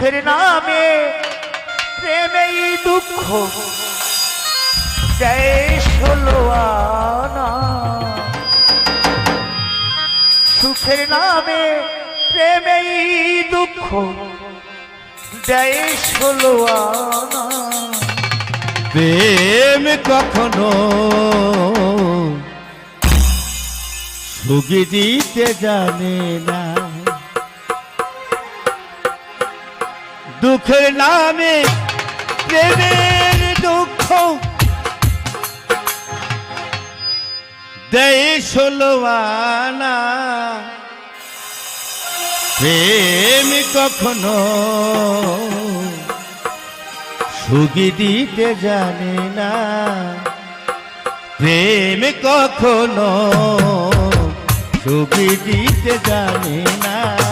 সুখের নামে প্রেমেই দুঃখ। দেয় আনা। সুখের নামে প্রেমেই দুঃখ। দেয় ষোলো আনা। প্রেম কখনো সুখী দিতে জানে না। দুঃখের নামে প্রেমের দুঃখ। দেয় ষোলো আনা। প্রেম কখনো সুখী দিতে জানে না। প্রেম কখনো সুখী দিতে জানে না।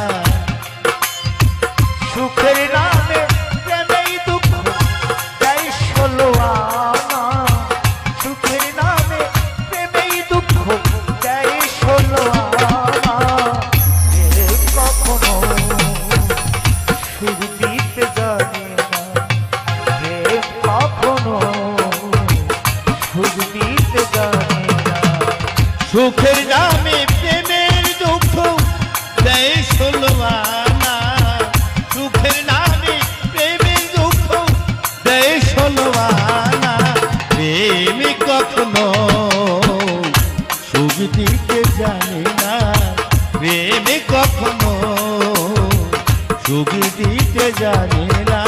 সুখের নামে প্রেমের দুঃখ দেয় ষোলোয়ানা সুখের নামে প্রেমের দুঃখ দেয় ষোলোয়ানা প্রেম কখনো সুখ দিতে জানে না। প্রেম কখনো সুখ দিতে জানে না।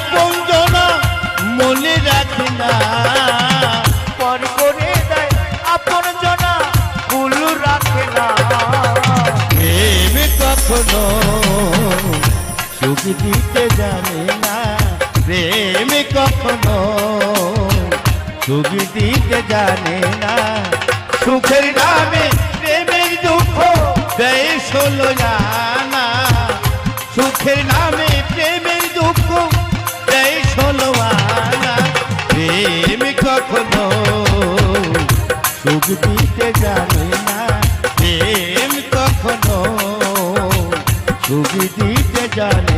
যায় মনে রাখে না। পর করে যায় আপন জনা রাখে না। প্রেম কখনো সুখ দিতে জানে না। প্রেম কখনো সুখ দিতে জানে না। সুখের নামে প্রেমের দুঃখ দেয় ষোলো জানা। সুখের নামে দিতে জানে না। প্রেম কখনো দিতে জানে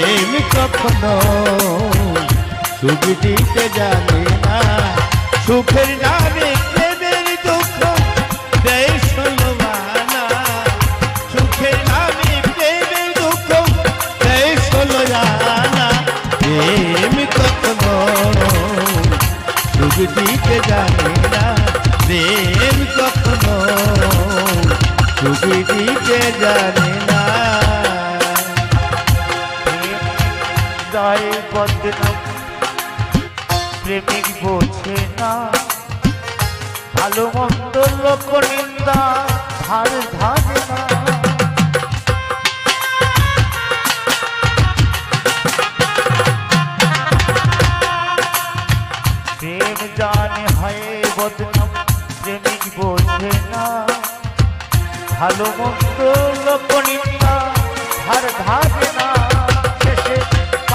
প্রেম কখনো সুখ দিতে জানে না। সুখের নামে প্রেমের দুঃখ দেয় ষোলবানা সুখের নামে প্রেমের দুঃখ দেয় ষোলবানা প্রেম কখনো সুখ দিতে জানে না। প্রেম কখনো সুখ দিতে জানে না। বদনাম প্রেমিক বোঝে না। ভালো মন্দ লোক নিন্দা ধার ধারে না। প্রেম জানে হয় বদনাম, প্রেমিক বোঝে না। ভালো মন্দ লোক নিন্দা ধার ধারে না।